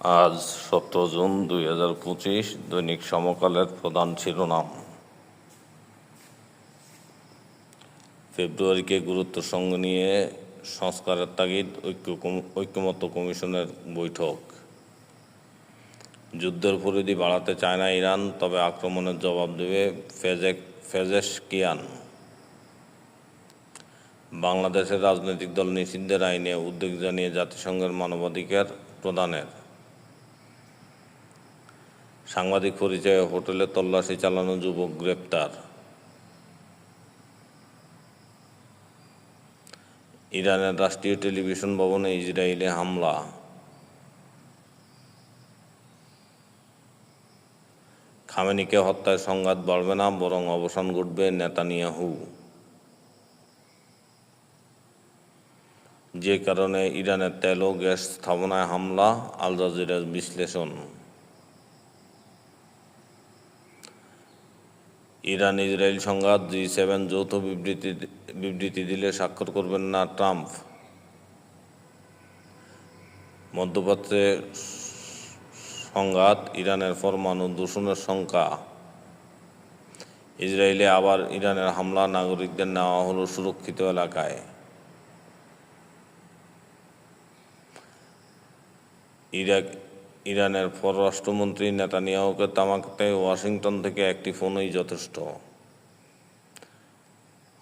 আজ সতেরো জুন দুই হাজার পঁচিশ দৈনিক সমকালের প্রধান শিরোনাম। ফেব্রুয়ারিকে গুরুত্ব সঙ্গে নিয়ে সংস্কারের তাগিদ ঐক্য ঐক্যমত্য কমিশনের বৈঠক। যুদ্ধের পরিধি বাড়াতে চায় না ইরান, তবে আক্রমণের জবাব দেবে ফেজেক, ফেজেশকিয়ান। বাংলাদেশের রাজনৈতিক দল নিষিদ্ধের আইনে উদ্বেগ জানিয়ে জাতিসংঘের মানবাধিকার প্রদানের। সাংবাদিক পরিচয়ে হোটেলে তল্লাশি চালানো যুবক গ্রেপ্তার। ইরানের রাষ্ট্রীয় টেলিভিশন ভবনে ইসরায়েলে হামলা। খামেনিকে হত্যায় সংঘাত বাড়বে না, বরং অবসান ঘটবে নেতানিয়াহু। যে কারণে ইরানের তেল ও গ্যাস স্থাপনায় হামলা, আল জাজিরার বিশ্লেষণ। ইরান ইসরায়েল সংঘাত জি সেভেন যৌথ বিবৃতি বিবৃতি দিলে স্বাক্ষর করবেন না ট্রাম্প। মধ্যপ্রাচ্যে সংঘাত, ইরানের পরমাণু দূষণের শঙ্কা ইসরায়েলে আবার ইরানের হামলা, নাগরিকদের নেওয়া হলো সুরক্ষিত এলাকায়। ইরাক ইরানের পররাষ্ট্রমন্ত্রী নেতানিয়াহুকে তামাকতে ওয়াশিংটন থেকে একটি ফোনই যথেষ্ট।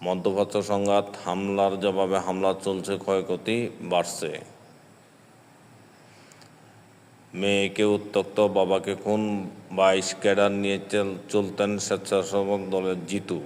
মধ্যপ্রাচ্য সংঘাত, হামলার জবাবে হামলা চলছে ক্ষয়ক্ষতি বাড়ছে। মেয়েকে উত্তক্ত বাবাকে খুন, বাইশ ক্যাডার নিয়ে চলতেন স্বেচ্ছাসেবক দলের জিতু।